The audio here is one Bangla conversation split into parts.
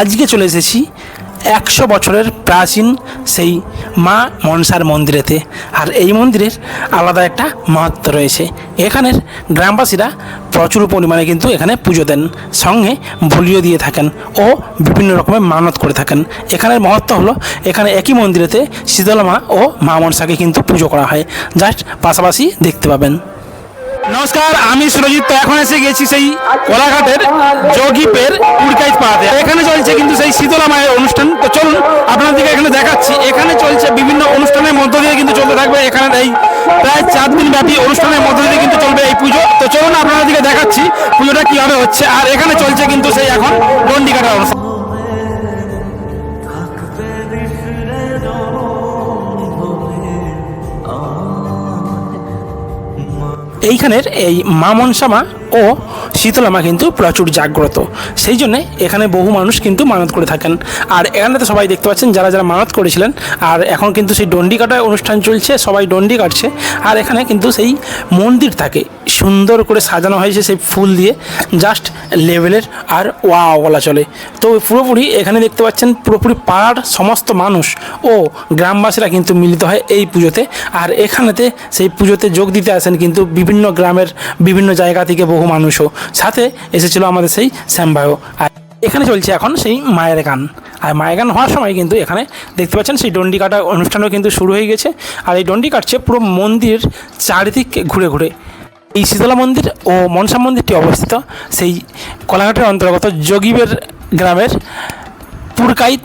আজকে চলে এসেছি একশো বছরের প্রাচীন সেই মা মনসার মন্দিরেতে। আর এই মন্দিরের আলাদা একটা মাহাত্ম রয়েছে। এখানের গ্রামবাসীরা প্রচুর পরিমাণে কিন্তু এখানে পুজো দেন, সঙ্গে বলিও দিয়ে থাকেন ও বিভিন্ন রকমের মানত করে থাকেন। এখানের মহত্ব হলো, এখানে একই মন্দিরেতে শীতলা মা ও মা মনসাকে কিন্তু পুজো করা হয়। জাস্ট পাশাপাশি দেখতে পাবেন। নমস্কার, আমি সুরজিৎ তো এখন এসে গেছি সেই কোলাঘাটের যোগীপের উড়কাইত পাড়াতে। এখানে চলছে কিন্তু সেই শীতলা মায়ের অনুষ্ঠান। তো চলুন আপনাদেরকে এখানে দেখাচ্ছি। এখানে চলছে বিভিন্ন অনুষ্ঠানের মধ্য দিয়ে কিন্তু চলতে থাকবে এখানে এই প্রায় চার দিন ব্যাপী অনুষ্ঠানের মধ্য দিয়ে কিন্তু চলবে এই পুজো। তো চলুন আপনাদেরকে দেখাচ্ছি পুজোটা কীভাবে হচ্ছে। আর এখানে চলছে কিন্তু সেই এখন ডন্ডি কাটার অনুষ্ঠান। এইখানের এই মা মনসামা ও শীতলামা কিন্তু প্রচুর জাগ্রত। সেই জন্যে এখানে বহু মানুষ কিন্তু মানত করে থাকেন। আর এখানে তো সবাই দেখতে পাচ্ছেন যারা যারা মানত করেছিলেন, আর এখন কিন্তু সেই ডন্ডি কাটায় অনুষ্ঠান চলছে, সবাই ডন্ডি কাটছে, আর এখানে কিন্তু সেই মন্দির থাকে। সুন্দর করে সাজানো হয়েছে সেই ফুল দিয়ে জাস্ট লেভেলের আর ওয়া বলা চলে। তো পুরোপুরি এখানে দেখতে পাচ্ছেন, পুরোপুরি পাড়ার সমস্ত মানুষ ও গ্রামবাসীরা কিন্তু মিলিত হয় এই পুজোতে। আর এখানেতে সেই পুজোতে যোগ দিতে আসেন কিন্তু বিভিন্ন গ্রামের বিভিন্ন জায়গা থেকে বহু মানুষও। সাথে এসেছিল আমাদের সেই শ্যামবায়ও আর এখানে চলছে এখন সেই মায়ের গান। আর মায়ের গান হওয়ার সময় কিন্তু এখানে দেখতে পাচ্ছেন সেই ডন্ডি কাটা অনুষ্ঠানও কিন্তু শুরু হয়ে গেছে। আর এই ডন্ডি কাটছে পুরো মন্দির চারিদিক ঘুরে ঘুরে। এই শীতলা মন্দির ও মনসা মন্দিরটি অবস্থিত। সেই কলাঘাটের অন্তর্গত যোগীবের গ্রামের পুরকাইত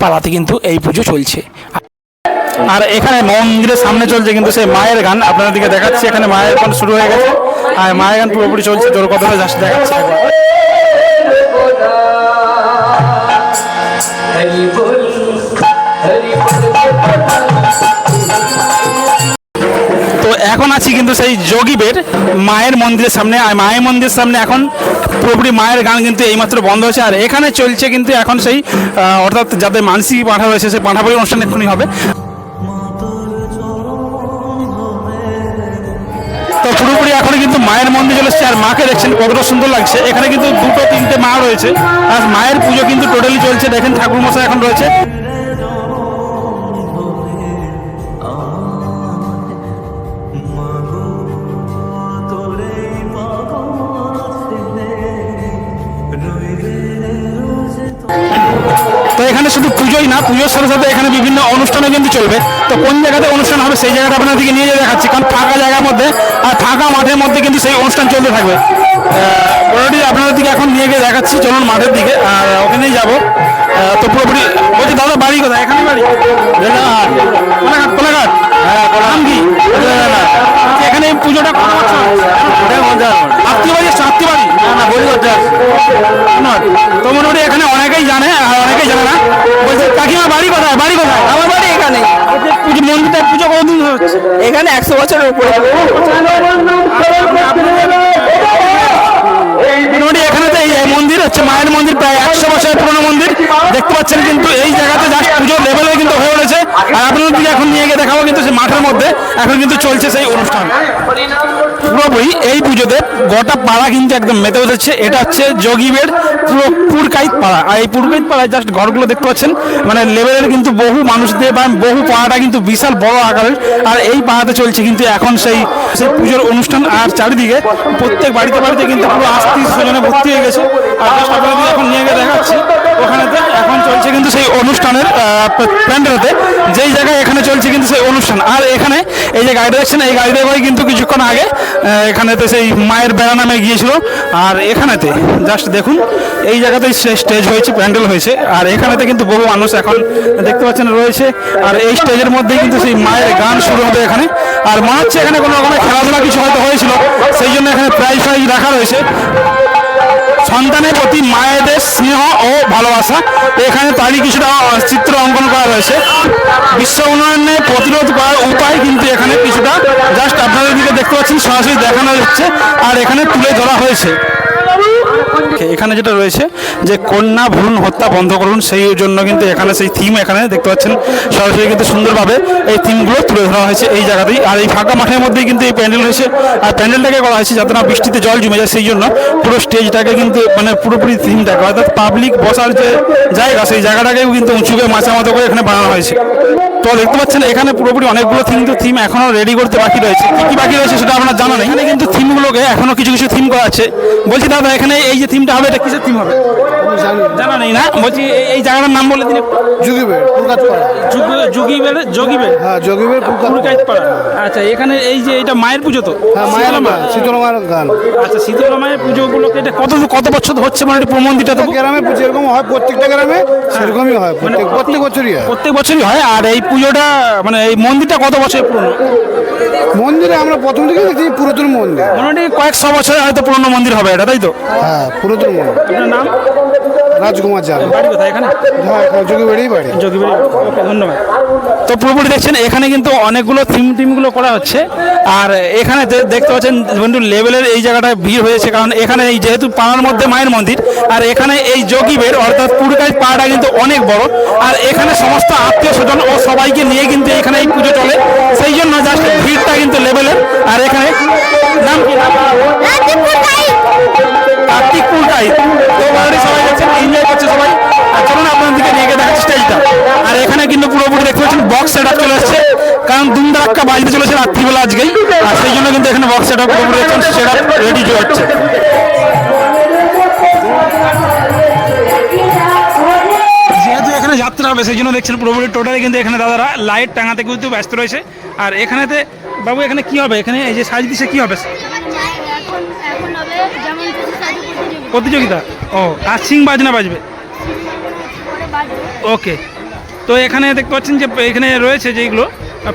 পাড়াতে কিন্তু এই পুজো চলছে। আর এখানে মন্দিরের সামনে চলছে কিন্তু সেই মায়ের গান। আপনাদেরকে দেখাচ্ছি, এখানে মায়ের গান শুরু হয়ে গেছে। আর মায়ের গান পুরোপুরি চলছে তোর কথাটা জাস্ট দেখাচ্ছি আছি কিন্তু সেই যোগীবের মায়ের মন্দিরের সামনে, আর মায়ের মন্দিরের সামনে এখন পুরোপুরি মায়ের গান কিন্তু এইমাত্র বন্ধ হয়েছে। আর এখানে চলছে কিন্তু এখন সেই অর্থাৎ যাদের মানসিক পাঠা রয়েছে, সেই পাঠাবলি অনুষ্ঠান এক্ষুনি হবে। তো পুরোপুরি এখন কিন্তু মায়ের মন্দির চলে এসছে, আর মাকে দেখছেন কতটা সুন্দর লাগছে। এখানে কিন্তু দুটো, তিনটে মা রয়েছে, আর মায়ের পুজো কিন্তু টোটালি চলছে। দেখেন ঠাকুর মশাই এখন রয়েছে। পুজোই না পুজোর সাথে সাথে এখানে বিভিন্ন অনুষ্ঠানও কিন্তু চলবে। তো কোন জায়গাতে অনুষ্ঠান হবে সেই জায়গাটা আপনাদেরকে নিয়ে যেয়ে দেখাচ্ছি, কারণ ফাঁকা জায়গার মধ্যে আর ফাঁকা মাঠের মধ্যে কিন্তু সেই অনুষ্ঠান চলতে থাকবে। অলরেডি আপনাদের দিকে এখন নিয়ে গিয়ে দেখাচ্ছি। চলুন মাঠের দিকে। আর ওখানেই যাব। তো পুরোপুরি বলছি দাদা বাড়ি কোথায়? এখানে বাড়ি? কোলাঘাট কোলাঘাট? হ্যাঁ কি? আচ্ছা, এখানে এই পুজোটা কত বছর? আত্মীয় বাড়ি এসছো? আত্মীয় বাড়ি? না না বলি ধন্যবাদ। তো মোটামুটি এখানে অনেকেই জানে আর অনেকেই জানে না। বলছে কাকিমা বাড়ি কোথায়? বাড়ি কোথায়? আমার বাড়ি এখানে। পুজো মন্দিরটা পুজো কতদিন হচ্ছে? এখানে একশো বছরের উপরে মোটামুটি এখানে তো এই এই মন্দির হচ্ছে মায়ের মন্দির, প্রায় একশো বছরের পুরনো মন্দির। দেখতে পাচ্ছেন কিন্তু এই জায়গাতে জাস্ট পুজোর লেভেলে কিন্তু হয়ে উঠেছে। আর আপনাদেরকে এখন নিয়ে গিয়ে দেখাবো কিন্তু সেই মাঠের মধ্যে এখন কিন্তু চলছে সেই অনুষ্ঠান। পুরোপুরি এই পুজোতে গোটা পাড়া কিন্তু একদম মেতে উঠেছে। এটা হচ্ছে যোগীবের পুরো পুরকাইত পাড়া আর এই পুরকাইত পাড়ায় জাস্ট ঘরগুলো দেখতে পাচ্ছেন মানে লেভেলের কিন্তু বহু মানুষ দিয়ে বা বহু পাড়াটা কিন্তু বিশাল বড় আকারের। আর এই পাড়াতে চলছে কিন্তু এখন সেই সেই পুজোর অনুষ্ঠান। আর চারিদিকে প্রত্যেক বাড়িতে বাড়িতে কিন্তু পুরো আস্তি সজনে ভর্তি হয়ে গেছে। আর জাস্ট আপনাদের এখন নিয়ে গিয়ে দেখাচ্ছি। ওখানেতে এখন চলছে কিন্তু সেই অনুষ্ঠানের প্যান্ডেলতে, যেই জায়গায় এখানে চলছে কিন্তু সেই অনুষ্ঠান। আর এখানে এই যে গাড়িটা দেখছেন, এই গাড়িটা করে কিন্তু কিছুক্ষণ আগে এখানেতে সেই মায়ের বেড়া নামে গিয়েছিল। আর এখানেতে, জাস্ট দেখুন, এই জায়গাতেই স্টেজ হয়েছে, প্যান্ডেল হয়েছে। আর এখানেতে কিন্তু বহু মানুষ এখন দেখতে পাচ্ছেন রয়েছে। আর এই স্টেজের মধ্যেই কিন্তু সেই মায়ের গান শুরু হবে এখানে। আর মনে হচ্ছে এখানে কোনো রকমের খেলাধুলা কিছু হয়তো হয়েছিল, সেই জন্য এখানে প্রাইজ ফাইজ রাখা রয়েছে। সন্তানের প্রতি মায়েদের স্নেহ ও ভালোবাসা। এখানে তারই কিছুটা চিত্র অঙ্কন করা রয়েছে। বিশ্ব উন্নয়নে প্রতিরোধ করার উপায় কিন্তু এখানে কিছুটা। জাস্ট আপনাদের দিকে দেখতে পাচ্ছেন, সরাসরি দেখানো হচ্ছে। আর এখানে তুলে ধরা হয়েছে। এখানে যেটা রয়েছে যে কন্যা ভ্রূণ হত্যা বন্ধ করুন, সেই জন্য কিন্তু এখানে সেই থিম এখানে দেখতে পাচ্ছেন। সরাসরি কিন্তু সুন্দরভাবে এই থিমগুলো তুলে ধরা হয়েছে এই জায়গাতেই। আর এই ফাঁকা মাঠের মধ্যেই কিন্তু এই প্যান্ডেল রয়েছে। আর প্যান্ডেলটাকে করা হয়েছে যাতে না বৃষ্টিতে জল জমে যায়, সেই জন্য পুরো স্টেজটাকে কিন্তু মানে পুরোপুরি থিমটাকে অর্থাৎ পাবলিক বসার যে জায়গা, সেই জায়গাটাকেও কিন্তু উঁচুকে মাছের মতো করে এখানে বানানো হয়েছে। তো দেখতে পাচ্ছেন এখানে পুরোপুরি অনেকগুলো থিম তো থিম এখনও রেডি করতে বাকি রয়েছে। কি কি বাকি রয়েছে সেটা আপনার জানা নেই এখানে কিন্তু থিমগুলোকে এখনও কিছু কিছু থিম করা আছে। বলছি দাদা এখানে এই যে থিমটা হবে এটা কিসের থিম হবে? জানা নেই না? বলছি এই- জায়গাটার নাম বলে দিন। যোগীবের হ্যাঁ আচ্ছা এখানে এই যে এটা মায়ের পুজো তো? হ্যাঁ মায়ের মা। গান মায়ের গান। আচ্ছা শীতলা মায়ের পুজো উপলক্ষে এটা কত কত বছর হচ্ছে মানে এটা মন্দিরটা তো। গ্রামে যেরকম হয় প্রত্যেকটা গ্রামে সেরকমই হয় প্রত্যেক প্রত্যেক বছরই হয়। প্রত্যেক বছরই হয় আর এই পুজোটা মানে এই মন্দিরটা কত বছর পুরনো? মন্দিরে আমরা প্রথম থেকে দেখছি পুরাতন মন্দির। মোটামুটি কয়েকশো বছর হয়তো পুরনো মন্দির হবে এটা তাই তো? হ্যাঁ পুরাতন মন্দির। আপনার নাম? রাজকুমার জান। বাড়ি কোথায় এখানে? হ্যাঁ যোগীবাড়ি বাড়ি। যোগীবাড়ি ধন্যবাদ। তো পুরোপুরি দেখছেন এখানে কিন্তু অনেকগুলো থিম টিমগুলো করা হচ্ছে। আর এখানে দেখতে পাচ্ছেন, বন্ধু, লেভেলের এই জায়গাটায় ভিড় হয়েছে, কারণ এখানে এই যেহেতু পাড়ার মধ্যে মায়ের মন্দির, আর এখানে এই যোগীবের অর্থাৎ পুরকাই পাড়াটা কিন্তু অনেক বড়, আর এখানে সমস্ত আত্মীয় স্বজন ও সবাইকে নিয়ে কিন্তু এখানে এই পুজো চলে। সেই জন্য জাস্ট ভিড়টা কিন্তু লেভেলের। আর এখানে নাম কি? কার্তিক তো সবাই দেখছেন এনজয় করছে সবাই। আর চলুন আপনার নিয়ে গিয়ে দেখাচ্ছি আর এখানে কিন্তু পুরোপুরি দেখতে পাচ্ছেন বক্স সেট আপ চলে আসছে। দুমদারাক্কা বাজতে চলেছে রাত্রিবেলা আজকেই। আর সেই জন্য কিন্তু এখানে বক্স সেট দেখছেন সেট রেডি হচ্ছে যেহেতু এখানে যাত্রা হবে সেই জন্য দেখছেন পুরোপুরি টোটালি কিন্তু এখানে দাদারা লাইট টাঙাতে কিন্তু ব্যস্ত রয়েছে। আর এখানেতে বাবু এখানে কি হবে? এখানে এই যে সাজ দিছে কি হবে? প্রতিযোগিতা? ও আর সিং বাজনা বাজবে। ওকে তো এখানে দেখতে পাচ্ছেন যে এখানে রয়েছে যেগুলো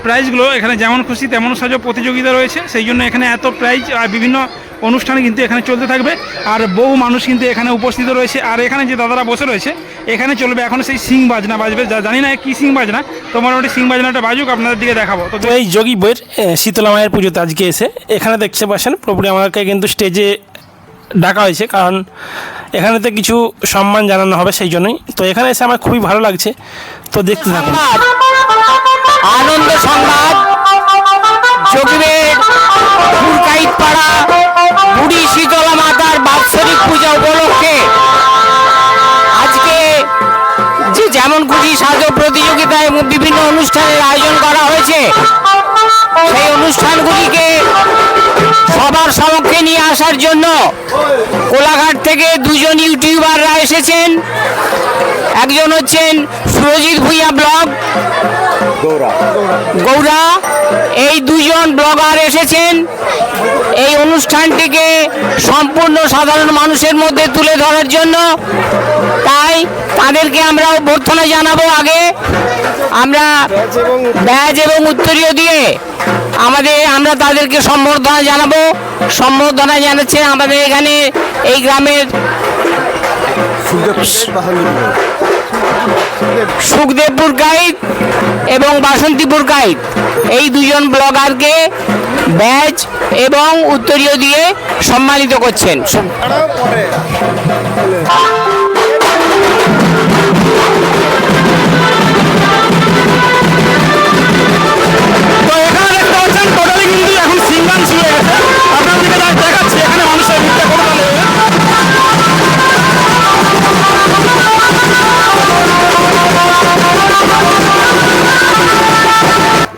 প্রাইজগুলো এখানে যেমন খুশি তেমন সাজো প্রতিযোগিতা রয়েছে। সেই জন্য এখানে এত প্রাইজ আর বিভিন্ন অনুষ্ঠান কিন্তু এখানে চলতে থাকবে। আর বহু মানুষ কিন্তু এখানে উপস্থিত রয়েছে। আর এখানে যে দাদারা বসে রয়েছে এখানে চলবে এখন সেই সিং বাজনা বাজবে। যা জানি না কি সিং বাজনা তো মোটামুটি সিং বাজনাটা বাজুক আপনাদের দিকে দেখাবো। তো এই যোগী বইয়ের শীতলা মায়ের পুজোতে আজকে এসে এখানে দেখতে পাচ্ছেন পুরোপুরি আমাকে কিন্তু স্টেজে ডাকা হয়েছে। কারণ এখানেতে কিছু সম্মান জানানো হবে সেই জন্যই। তো এখানে এসে আমার খুবই ভালো লাগছে। তো দেখতে থাকুন। আনন্দ সংবাদ যোগীবের পাড়া বুড়ি শীতলা মাতার বাৎসরিক পূজা উপলক্ষে আজকে যে যেমন খুশি সাজো প্রতিযোগিতায় বিভিন্ন অনুষ্ঠানের আয়োজন করা হয়েছে, সেই অনুষ্ঠানগুলিকে সবার সমক্ষে নিয়ে আসার জন্য কোলাঘাট থেকে দুজন ইউটিউবাররা এসেছেন। একজন হচ্ছেন সুরজিৎ ভুইয়া ব্লগ। গৌরা। এই দুজন ব্লগার এসেছেন। এই অনুষ্ঠানটিকে সম্পূর্ণ সাধারণ মানুষের মধ্যে তুলে ধরার জন্য। তাই তাদেরকে আমরা অভ্যর্থনা জানাব আগে। আমরা ব্যাজ এবং উত্তরীয় দিয়ে আমাদের আমরা তাদেরকে সম্বর্ধনা জানাব। সম্বর্ধনা জানাচ্ছে আমাদের এখানে এই গ্রামের সুখদেবপুর গাইড। এবং বাসন্তীপুর গাইড এই দুজন ব্লগারকে ব্যাচ এবং উত্তরীয় দিয়ে সম্মানিত করছেন।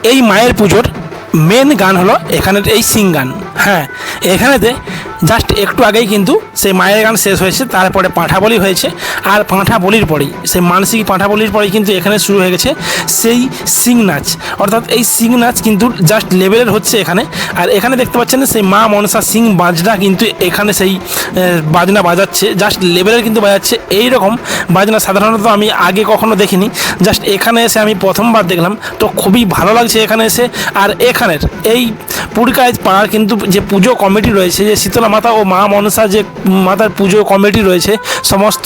এই মায়ের পুজোর মেন গান হলো এখানের এই সিং গান। হ্যাঁ এখানেতে জাস্ট একটু আগেই কিন্তু সেই মায়ের গান শেষ হয়েছে, তারপরে পাঁঠা বলি হয়েছে, আর পাঁঠা বলির পরেই, সেই মানসিক পাঁঠা বলির পরেই কিন্তু এখানে শুরু হয়ে গেছে সেই সিং নাচ। অর্থাৎ এই সিং নাচ কিন্তু জাস্ট লেভেলের হচ্ছে এখানে, আর এখানে দেখতে পাচ্ছেন সেই মা মনসা সিং বাজনা কিন্তু এখানে সেই বাজনা বাজাচ্ছে জাস্ট লেভেলের কিন্তু বাজাচ্ছে। এই রকম বাজনা সাধারণত আমি আগে কখনো দেখিনি জাস্ট এখানে এসে আমি প্রথমবার দেখলাম, তো খুবই ভালো লাগছে এখানে এসে। আর এখানের এই পুরকায় পাড়ার কিন্তু যে পুজো কমিটি রয়েছে, যে শীতলা মাতা ও মা মনসা যে মাতার পুজো কমিটি রয়েছে, সমস্ত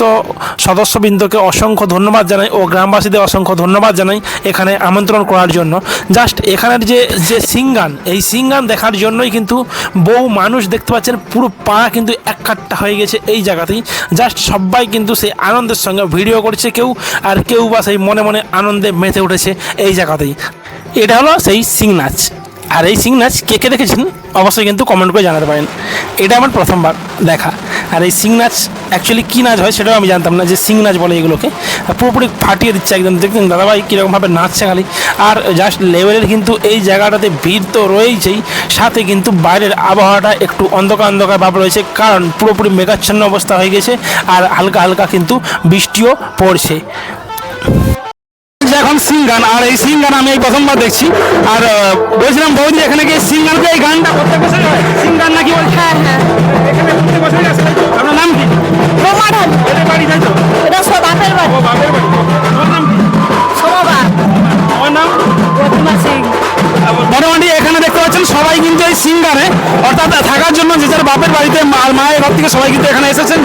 সদস্যবৃন্দকে অসংখ্য ধন্যবাদ জানাই ও গ্রামবাসীদের অসংখ্য ধন্যবাদ জানাই এখানে আমন্ত্রণ করার জন্য। জাস্ট এখানের যে যে সিঙ্গান, এই সিঙ্গান দেখার জন্যই কিন্তু বহু মানুষ দেখতে পাচ্ছেন, পুরো পাড়া কিন্তু এক কাট্টা হয়ে গেছে এই জায়গাতেই। জাস্ট সবাই কিন্তু সেই আনন্দের সঙ্গে ভিডিও করছে কেউ, আর কেউ বা সেই মনে মনে আনন্দে মেতে উঠেছে এই জায়গাতেই। এটা হলো সেই সিং নাচ। আর এই সিং নাচ কে কে দেখেছেন? অবশ্যই কিন্তু কমেন্ট করে জানাতে পারেন। এটা আমার প্রথমবার দেখা। আর এই সিং নাচ অ্যাকচুয়ালি কী নাচ হয় সেটাও আমি জানতাম না যে সিং নাচ বলে এগুলোকে। পুরোপুরি ফাটিয়ে দিচ্ছে একদম দেখতেন দাদাভাই কীরকমভাবে নাচছে খালি। আর জাস্ট লেভেলের কিন্তু এই জায়গাটাতে ভিড় তো রয়েছেই সাথে কিন্তু বাইরের আবহাওয়াটা একটু অন্ধকার অন্ধকার ভাব রয়েছে, কারণ পুরোপুরি মেঘাচ্ছন্ন অবস্থা হয়ে গেছে, আর হালকা হালকা কিন্তু বৃষ্টিও পড়ছে। সিঙ্গান আর এই সিঙ্গান আমি এই প্রথমবার দেখছি। আর বলছিলাম বৌদি এখানে কি সিঙ্গানকে এই গানটা প্রত্যেক বছর হয় সিঙ্গান নাকি বলছে? হ্যাঁ হ্যাঁ। এখানে প্রত্যেক বছরই আসে আপনার নাম কি? বাড়ি তাই তো? এটা সব বাপের বাড়ি। ও বাপের বাড়ি। ওর নাম কি? ওর নাম? প্রতিমা সিং। মোটামুটি এখানে দেখতে পাচ্ছেন সবাই কিন্তু এই সিঙ্গারে অর্থাৎ থাকার জন্য যে যার বাপের বাড়িতে মায়ের ঘর থেকে সবাই কিন্তু এখানে এসেছেন।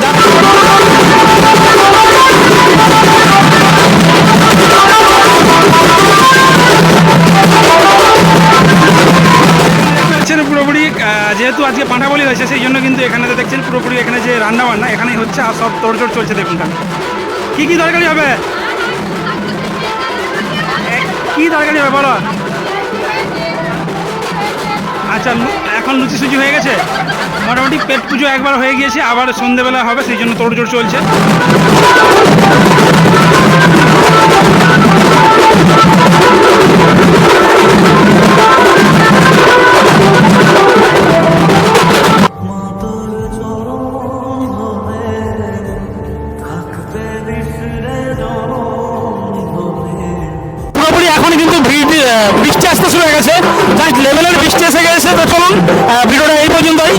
যেহেতু আজকে পাঁঠাবলি হয়েছে সেই জন্য কিন্তু এখানে তো দেখছেন পুরোপুরি এখানে যে রান্না বান্না এখানেই হচ্ছে আর সব তোড়জোড় চলছে দেখুন কী কী তরকারি হবে? কী তরকারি হবে বলো? আচ্ছা এখন লুচি সুচি হয়ে গেছে? মোটামুটি পেট পুজো একবার হয়ে গিয়েছে, আবার সন্ধেবেলা হবে, সেই জন্য তোড়জোড় চলছে। গেছে। জাস্ট লেভেলের বৃষ্টি এসে গেছে, তো চলুন ভিডিওটা এই পর্যন্তই।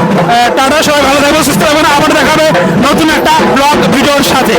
টাটা, সবাই ভালো থাকবে সুস্থ থাকবেন। আবার দেখাবে নতুন একটা ব্লগ ভিডিওর সাথে।